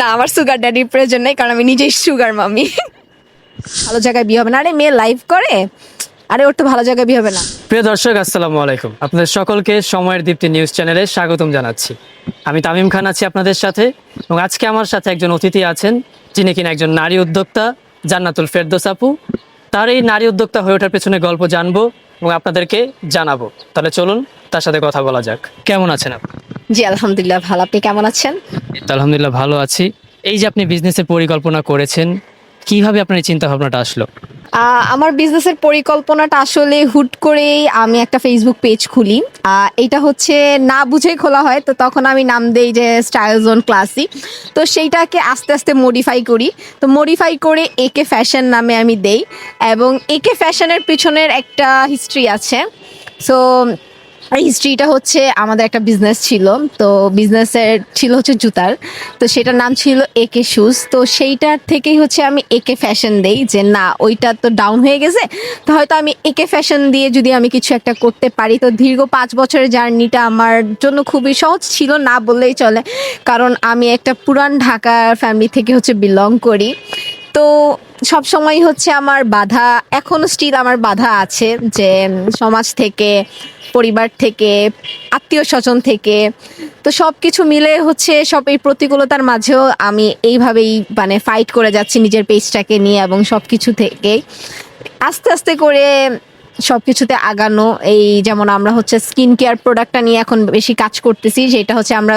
না, আমার সুগার ড্যাডির প্রয়োজন নেই, কারণ আমি নিজেই সুগার মামি ভালো জায়গায় বিয়ে হবে না। আরে, মেয়ে লাইভ করে? আরে, ওর তো ভালো জায়গায় বিয়ে হবে না। প্রিয় দর্শক, আসসালামু আলাইকুম। আপনাদের সকলকে সময়ের দীপ্তি নিউজ চ্যানেলে স্বাগতম জানাচ্ছি। আমি তামিম খান আছি আপনাদের সাথে, এবং আজকে আমার সাথে একজন অতিথি আছেন, যিনি কিনা একজন নারী উদ্যোক্তা, জান্নাতুল ফেরদোস আপু। তার এই নারী উদ্যোক্তা হয়ে ওঠার পেছনে গল্প জানব এবং আপনাদেরকে জানাব। তাহলে চলুন, তার সাথে কথা বলা যাক। কেমন আছেন আপনি? জি আলহামদুলিল্লাহ ভালো। আপনি কেমন আছেন? আলহামদুলিল্লাহ ভালো আছি। এই যে আপনি বিজনেসের পরিকল্পনা করেছেন কীভাবে আপনার এই চিন্তা ভাবনাটা আসলো আমার বিজনেসের পরিকল্পনাটা আসলে হুট করেই আমি একটা ফেসবুক পেজ খুলি। এটা হচ্ছে না বুঝেই খোলা হয় তো তখন আমি নাম দেই যে স্টাইল জোন ক্লাসি তো সেইটাকে আস্তে আস্তে মডিফাই করি। তো মডিফাই করে একে ফ্যাশন নামে আমি দেই। এবং একে ফ্যাশনের পিছনের একটা হিস্ট্রি আছে। সো এই হিস্ট্রিটা হচ্ছে আমাদের একটা বিজনেস ছিল, তো বিজনেসের ছিল হচ্ছে জুতার, তো সেটার নাম ছিল একে শুজ তো সেইটার থেকেই হচ্ছে আমি একে ফ্যাশন দেই, যে না, ওইটা তো ডাউন হয়ে গেছে, তো হয়তো আমি একে ফ্যাশন দিয়ে যদি আমি কিছু একটা করতে পারি, তো দীর্ঘ পাঁচ বছরের জার্নিটা আমার জন্য খুবই সহজ ছিল না বললেই চলে, কারণ আমি একটা পুরান ঢাকার ফ্যামিলি থেকে হচ্ছে বিলং করি, তো সব সময় হচ্ছে আমার বাধা, এখনও স্টিল আমার বাধা আছে যে সমাজ থেকে, পরিবার থেকে, আত্মীয় স্বজন থেকে। তো সব কিছু মিলে হচ্ছে সব এই প্রতিকূলতার মাঝেও আমি এইভাবেই মানে ফাইট করে যাচ্ছি নিজের পেজটাকে নিয়ে এবং সব কিছু থেকে আস্তে আস্তে করে সব কিছুতে আগানো, এই যেমন আমরা হচ্ছে স্কিন কেয়ার প্রোডাক্টটা নিয়ে এখন বেশি কাজ করতেছি, যেটা হচ্ছে আমরা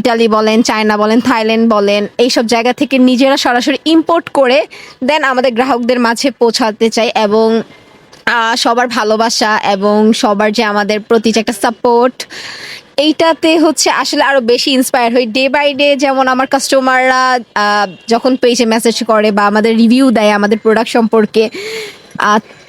ইটালি বলেন, চায়না বলেন, থাইল্যান্ড বলেন, এইসব জায়গা থেকে নিজেরা সরাসরি ইম্পোর্ট করে দেন আমাদের গ্রাহকদের মাঝে পৌঁছাতে চাই এবং সবার ভালোবাসা এবং সবার যে আমাদের প্রতি যে একটা সাপোর্ট এইটাতে হচ্ছে আসলে আরও বেশি ইন্সপায়ার হই। ডে বাই ডে যেমন আমার কাস্টমাররা যখন পেজে মেসেজ করে বা আমাদের রিভিউ দেয় আমাদের প্রোডাক্ট সম্পর্কে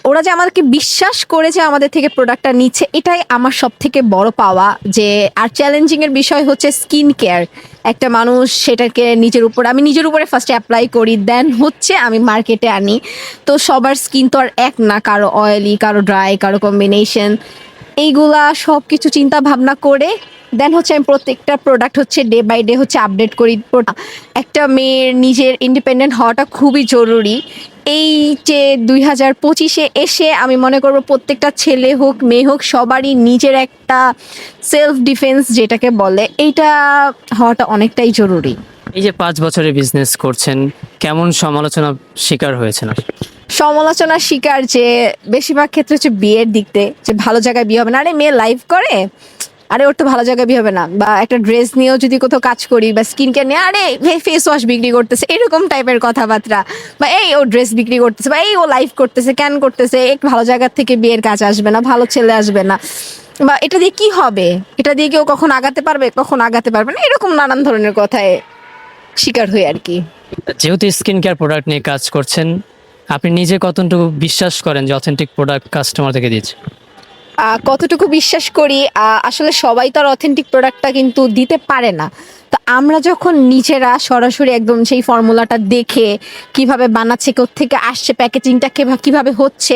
ওরা যে আমাদেরকে বিশ্বাস করে যে আমাদের থেকে প্রোডাক্টটা নিচ্ছে, এটাই আমার সব থেকে বড় পাওয়া। যে আর চ্যালেঞ্জিং এর বিষয় হচ্ছে স্কিন কেয়ার একটা মানুষ সেটাকে নিজের উপর, আমি নিজের উপরে ফার্স্টে অ্যাপ্লাই করি দেন হচ্ছে আমি মার্কেটে আনি। তো সবার স্কিন তো আর এক না, কারও অয়েলি কারও ড্রাই কারও কম্বিনেশন এইগুলা সব কিছু চিন্তা ভাবনা করে দেন হচ্ছে আমি প্রত্যেকটা প্রোডাক্ট হচ্ছে ডে বাই ডে হচ্ছে আপডেট করি। একটা মেয়ের নিজের ইন্ডিপেন্ডেন্ট হওয়াটা খুবই জরুরি। এই যে দুই হাজার পঁচিশে এসে আমি মনে করব প্রত্যেকটা ছেলে হোক মেয়ে হোক সবারই নিজের একটা সেলফ ডিফেন্স যেটাকে বলে এইটা হওয়াটা অনেকটাই জরুরি। এই যে পাঁচ বছরের বিজনেস করছেন কেমন সমালোচনা শিকার হয়েছেন? সমালোচনার শিকার যে বেশিরভাগ ক্ষেত্রে হচ্ছে বিয়ের দিক থেকে যে ভালো জায়গায় বিয়ে হবে না। আরে মেয়ে লাইভ করে? আরে ওর তো ভালো জায়গায় বিয়ে হবে না। বা একটা ড্রেস নিয়েও যদি কোথাও কাজ করি বা স্কিন কেয়ার নিয়ে, আরে ফেস ওয়াশ বিক্রি করতেছে, এরকম টাইপের কথাবার্তা। বা এই ও ড্রেস বিক্রি করতেছে, বা এই ও লাইফ করতেছে, কেন করতেছে, এক ভালো জায়গার থেকে বিয়ের কাজ আসবে না, ভালো ছেলে আসবে না। বা এটা দিয়ে কি হবে? এটা দিয়ে কেউ কখন আগাতে পারবে, কখন আগাতে পারবে না? এরকম নানান ধরনের কথায় শিকার হই আর কি। যেহেতু স্কিন কেয়ার প্রোডাক্ট নিয়ে কাজ করছেন, আপনি নিজে কতটুকু বিশ্বাস করেন যে অথেন্টিক প্রোডাক্ট কাস্টমার থেকে দিচ্ছে কতটুকু বিশ্বাস করি আসলে সবাই তো আর অথেন্টিক প্রোডাক্টটা কিন্তু দিতে পারে না। তো আমরা যখন নিজেরা সরাসরি একদম সেই ফর্মুলাটা দেখে কীভাবে বানাচ্ছে থেকে আসছে প্যাকেজিংটা কীভাবে হচ্ছে,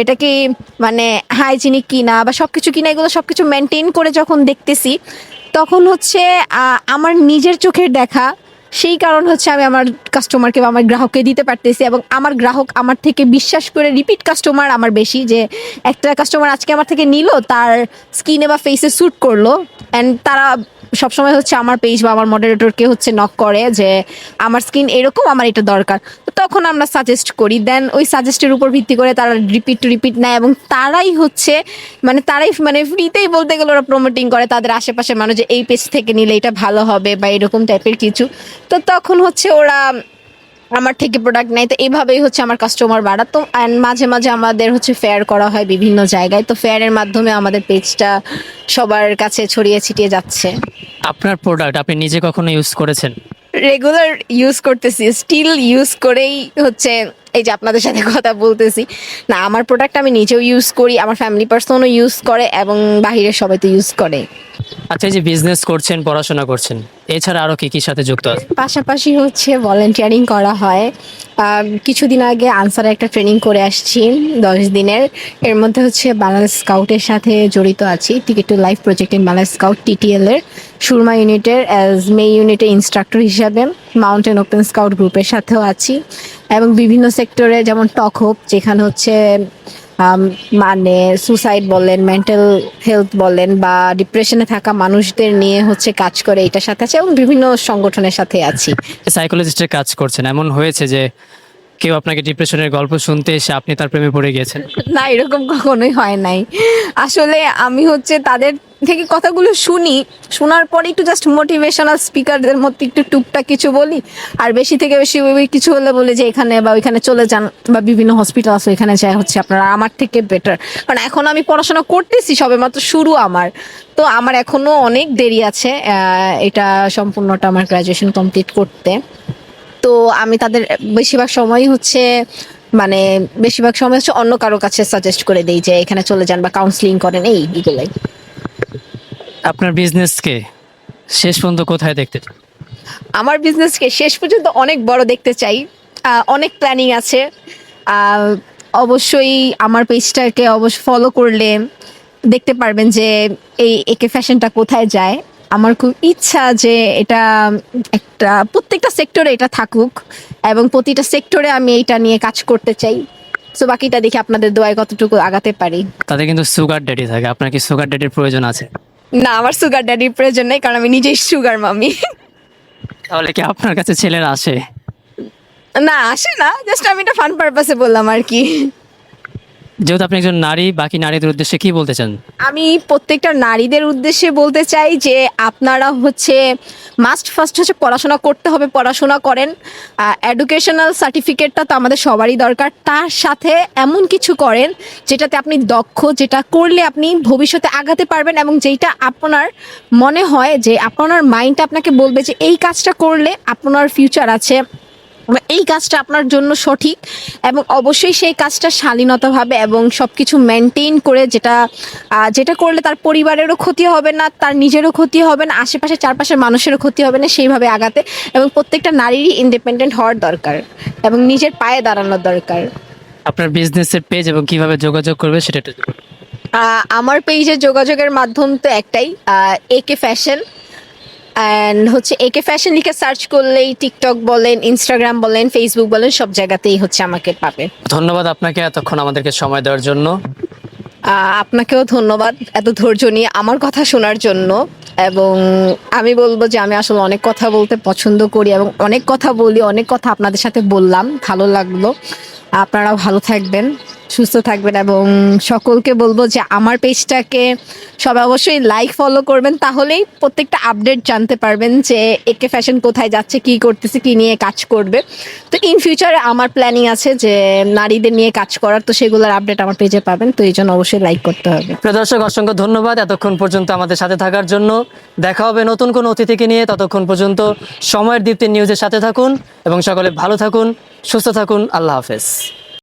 এটা কি মানে হাইজিনিক কিনা বা সব কিছু কিনা, এগুলো সব কিছু মেনটেন করে যখন দেখতেছি, তখন হচ্ছে আমার নিজের চোখের দেখা সেই কারণ হচ্ছে আমি আমার কাস্টমারকে বা আমার গ্রাহককে দিতে পারতেছি এবং আমার গ্রাহক আমার থেকে বিশ্বাস করে রিপিট কাস্টমার আমার বেশি যে একটা কাস্টমার আজকে আমার থেকে নিল, তার স্কিনে বা ফেসে স্যুট করল অ্যান্ড তারা সবসময় হচ্ছে আমার পেজ বা আমার মডারেটরকে হচ্ছে নক করে যে আমার স্কিন এরকম, আমার এটা দরকার। তখন আমরা সাজেস্ট করি। দেন ওই সাজেস্টের উপর ভিত্তি করে তারা রিপিট রিপিট নেয় এবং তারাই হচ্ছে মানে তারাই মানে ফ্রিতেই বলতে গেলে ওরা প্রমোটিং করে তাদের আশেপাশে মানুষ এই পেজ থেকে নিলে এটা ভালো হবে বা এরকম টাইপের কিছু। তো তখন হচ্ছে ওরা আমার থেকে প্রোডাক্ট নেয়। তো এইভাবেই হচ্ছে আমার কাস্টমার বাড়াতো অ্যান্ড মাঝে মাঝে আমাদের হচ্ছে ফেয়ার করা হয় বিভিন্ন জায়গায়। তো ফেয়ারের মাধ্যমে আমাদের পেজটা সবার কাছে ছড়িয়ে ছিটিয়ে যাচ্ছে। আপনার প্রোডাক্ট আপনি নিজে কখনো ইউজ করেছেন? রেগুলার ইউজ করতেছি স্টিল ইউজ করেই হচ্ছে এই যে আপনাদের সাথে কথা বলতেছি। না আমার প্রোডাক্ট আমি নিজেও ইউজ করি আমার ফ্যামিলি পার্সনও ইউজ করে এবং বাহিরের সবাই তো ইউজ করে। আচ্ছা এই যে বিজনেস করছেন পড়াশোনা করছেন এছাড়া আরও কি কি সাথে যুক্ত আছে পাশাপাশি হচ্ছে ভলেন্টিয়ারিং করা হয়। কিছুদিন আগে আনসারে একটা ট্রেনিং করে আসছি দশ দিনের। এর মধ্যে হচ্ছে বাংলাদেশ স্কাউটের সাথে জড়িত আছি ticket to life project in Bangladesh scout TTL এর। সুরমা ইউনিটের অ্যাজ মে ইউনিটের ইনস্ট্রাক্টর হিসাবে মাউন্টেন ওপেন স্কাউট গ্রুপের সাথেও আছি এবং বিভিন্ন সেক্টরে যেমন টক হোপ যেখানে হচ্ছে মানে সুসাইড বলেন মেন্টাল হেলথ বলেন বা ডিপ্রেশনে থাকা মানুষদের নিয়ে হচ্ছে কাজ করে এটার সাথে আছে এবং বিভিন্ন সংগঠনের সাথে আছি। সাইকোলজিস্টের কাজ করছেন। এমন হয়েছে যে কেউ আপনাকে ডিপ্রেশনের গল্প শুনতে এসে আপনি তার প্রেমে পড়ে গিয়েছেন? না, এরকম কখনোই হয় নাই। আসলে আমি হচ্ছে তাদের থেকে কথাগুলো শুনি, শোনার পরে একটু জাস্ট মোটিভেশনাল স্পিকারদের মধ্যে একটু টুকটাক কিছু বলি, আর বেশি থেকে বেশি কিছু হলে বলে যে এখানে বা ওইখানে চলে যান বা বিভিন্ন হসপিটাল আছে, ওইখানে যায় হচ্ছে আপনারা আমার থেকে বেটার কারণ এখন আমি পড়াশোনা করতেছি সবে মাত্র শুরু আমার। তো আমার এখনও অনেক দেরি আছে এটা সম্পূর্ণটা আমার গ্রাজুয়েশন কমপ্লিট করতে। তো আমি তাদের বেশিরভাগ সময়ই হচ্ছে মানে বেশিরভাগ সময় হচ্ছে অন্য কারও কাছে সাজেস্ট করে দেই যে এখানে চলে যান বা কাউন্সিলিং করেন এই এগুলোই। আপনার বিজনেসকে শেষ পর্যন্ত কোথায় দেখতে চান? আমার বিজনেসকে শেষ পর্যন্ত অনেক বড় দেখতে চাই। আহ, অনেক প্ল্যানিং আছে। আহ, অবশ্যই আমার পেজটাকে অবশ্য ফলো করলে দেখতে পারবেন যে এই একে ফ্যাশনটা কোথায় যায়। আমার খুব ইচ্ছা যে এটা একটা প্রত্যেকটা সেক্টরে এটা থাকুক এবং প্রতিটা সেক্টরে আমি এটা নিয়ে কাজ করতে চাই। সো বাকিটা দেখি আপনাদের দোয়ায় কতটুকু আগাতে পারি। তাদের কিন্তু সুগার ড্যাডি থাকে। আপনার কি সুগার ড্যাডির প্রয়োজন আছে? না আমার সুগার ড্যাডির প্রয়োজন নেই কারণ আমি নিজেই সুগার মামি তাহলে কি আপনার কাছে ছেলেরা আসে? না আসে না জাস্ট আমি এটা ফান পারপাসে বললাম আর কি। যেহেতু আপনি একজন নারী, বাকি নারীদের উদ্দেশ্যে কি বলতে চান? আমি প্রত্যেকটা নারীদের উদ্দেশ্যে বলতে চাই যে আপনারা হচ্ছে মাস্ট ফার্স্ট হচ্ছে পড়াশোনা করতে হবে, পড়াশোনা করেন। এডুকেশনাল সার্টিফিকেটটা তো আমাদের সবারই দরকার। তার সাথে এমন কিছু করেন যেটাতে আপনি দক্ষ, যেটা করলে আপনি ভবিষ্যতে আগাতে পারবেন এবং যেটা আপনার মনে হয় যে, আপনার মাইন্ডটা আপনাকে বলবে যে, এই কাজটা করলে আপনার ফিউচার আছে। এই কাজটা আপনার জন্য সঠিক এবং অবশ্যই সেই কাজটা শালীনতাভাবে এবং সব কিছু মেনটেন করে যেটা যেটা করলে তার পরিবারেরও ক্ষতি হবে না তার নিজেরও ক্ষতি হবে না আশেপাশে চারপাশের মানুষেরও ক্ষতি হবে না সেইভাবে আগাতে এবং প্রত্যেকটা নারীরই ইন্ডিপেন্ডেন্ট হওয়ার দরকার এবং নিজের পায়ে দাঁড়ানোর দরকার। আপনার বিজনেসের পেজ এবং কীভাবে যোগাযোগ করবে সেটা একটু আমার পেজে যোগাযোগের মাধ্যম তো একটাই একে ফ্যাশন অ্যান্ড হচ্ছে একে ফ্যাশন লিখে সার্চ করলেই টিকটক বলেন ইনস্টাগ্রাম বলেন ফেসবুক বলেন সব জায়গাতেই হচ্ছে আমাকে পাবে। ধন্যবাদ আপনাকে এতক্ষণ আমাদেরকে সময় দেওয়ার জন্য। আপনাকেও ধন্যবাদ এত ধৈর্য নিয়ে আমার কথা শোনার জন্য। এবং আমি বলব যে আমি আসলে অনেক কথা বলতে পছন্দ করি এবং অনেক কথা বলি অনেক কথা আপনাদের সাথে বললাম ভালো লাগল। আপনারাও ভালো থাকবেন। সুস্থ থাকবেন এবং সকলকে বলব যে আমার পেজটাকে সবাই অবশ্যই লাইক ফলো করবেন। তাহলেই প্রত্যেকটা আপডেট জানতে পারবেন যে একে ফ্যাশন কোথায় যাচ্ছে, কি করতেছে, কি নিয়ে কাজ করবে। তো ইন ফিউচারে আমার প্ল্যানিং আছে যে নারীদের নিয়ে কাজ করার, তো সেগুলোর আপডেট আমার পেজে পাবেন। তো এই জন্য অবশ্যই লাইক করতে হবে। প্রিয় দর্শক, অসংখ্য ধন্যবাদ এতক্ষণ পর্যন্ত আমাদের সাথে থাকার জন্য। দেখা হবে নতুন কোনো অতিথিকে নিয়ে। ততক্ষণ পর্যন্ত সময়ের দীপ্তি নিউজের সাথে থাকুন এবং সকলে ভালো থাকুন, সুস্থ থাকুন। আল্লাহ হাফেজ।